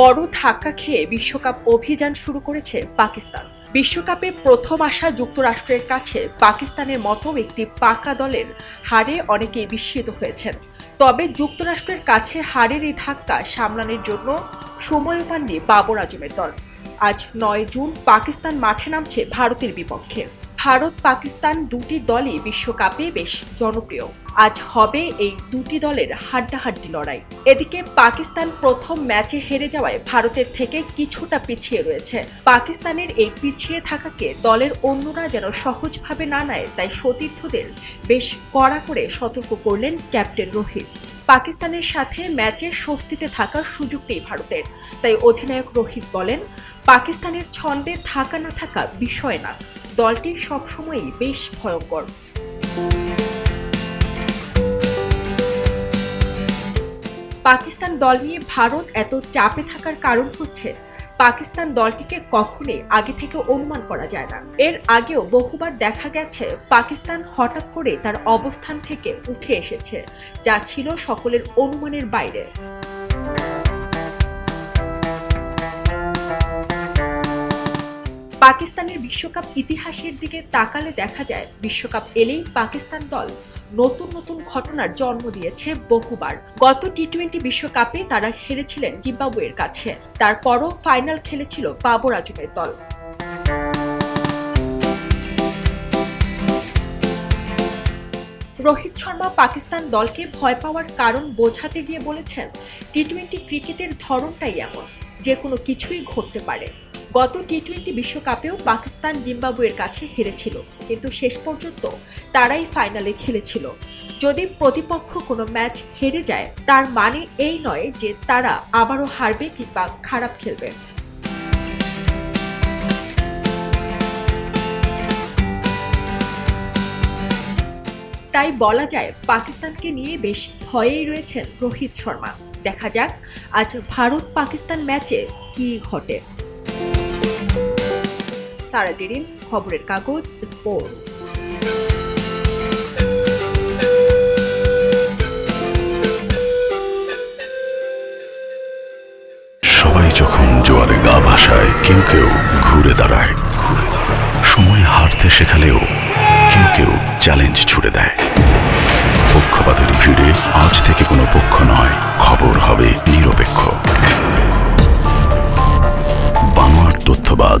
বড় ধাক্কা খেয়ে বিশ্বকাপ অভিযান শুরু করেছে পাকিস্তান। বিশ্বকাপে প্রথম আসা যুক্তরাষ্ট্রের কাছে পাকিস্তানের মতো একটি পাকা দলের হারে অনেকেই বিস্মিত হয়েছেন। তবে যুক্তরাষ্ট্রের কাছে হারের এই ধাক্কা সামলানোর জন্য সময় পাননি বাবর আজমের দল। আজ নয় জুন পাকিস্তান মাঠে নামছে ভারতের বিপক্ষে। ভারত পাকিস্তান দুটি দলই বিশ্বকাপে বেশ জনপ্রিয়। আজ হবে এই দুটি দলের হাড্ডাহাড্ডি লড়াই। এদিকে পাকিস্তান প্রথম ম্যাচে হেরে যাওয়ায় ভারতের থেকে কিছুটা পিছিয়ে রয়েছে। পাকিস্তানের এই পিছিয়ে থাকাকে দলের অন্যরা যেন সহজভাবে না নেয়, তাই সতীর্থদের বেশ কড়া করে সতর্ক করলেন ক্যাপ্টেন রোহিত। পাকিস্তানের সাথে ম্যাচে স্বস্তিতে থাকার সুযোগ নেই ভারতের, তাই অধিনায়ক রোহিত বলেন, পাকিস্তানের ছন্দে থাকা না থাকা বিষয় না। দলটি সবসময়ই বেশ ভয়ঙ্কর। পাকিস্তান দল নিয়ে ভারত এত চাপে থাকার কারণ হচ্ছে, পাকিস্তান দলটিকে কখনোই আগে থেকে অনুমান করা যায় না। এর আগেও বহুবার দেখা গেছে, পাকিস্তান হঠাৎ করে তার অবস্থান থেকে উঠে এসেছে, যা ছিল সকলের অনুমানের বাইরে। পাকিস্তানের বিশ্বকাপ ইতিহাসের দিকে তাকালে দেখা যায়, বিশ্বকাপ এলেই পাকিস্তান দল নতুন নতুন ঘটনার জন্ম দিয়েছে বহুবার। গত টি টোয়েন্টি বিশ্বকাপে তারা হেরেছিলেন জিম্বাবুয়ের কাছে। তারপরও ফাইনাল খেলেছিল বাবর আজমের দল। রোহিত শর্মা পাকিস্তান দলকে ভয় পাওয়ার কারণ বোঝাতে গিয়ে বলেছেন টি টোয়েন্টি ক্রিকেটের ধরনটাই এমন, যে কোনো কিছুই ঘটতে পারে। গত টি টোয়েন্টি বিশ্বকাপেও পাকিস্তান জিম্বাবুয়ের কাছে হেরেছিল, কিন্তু শেষ পর্যন্ত তারাই ফাইনালে খেলেছিল। যদি প্রতিপক্ষ কোনো ম্যাচ হেরে যায়, তার মানে এই নয় যে তারা আবারও হারবে কিংবা খারাপ খেলবে। তাই বলা যায়, পাকিস্তানকে নিয়ে বেশ ভয়েই রয়েছেন রোহিত শর্মা। দেখা যাক, আজ ভারত পাকিস্তান ম্যাচে কি ঘটে। সারা জেরিন খবরের কাগজ স্পোর্টস সবাই যখন জোয়ারে গা ভাসায়, কেউ কেউ ঘুরে দাঁড়ায়। সময় হারতে শেখালেও কেউ কেউ চ্যালেঞ্জ ছুড়ে দেয়। পক্ষপাতের ভিড়ে আজ থেকে কোনো পক্ষ নয়, খবর হবে নিরপেক্ষ। বানোয়ার তথ্যবাদ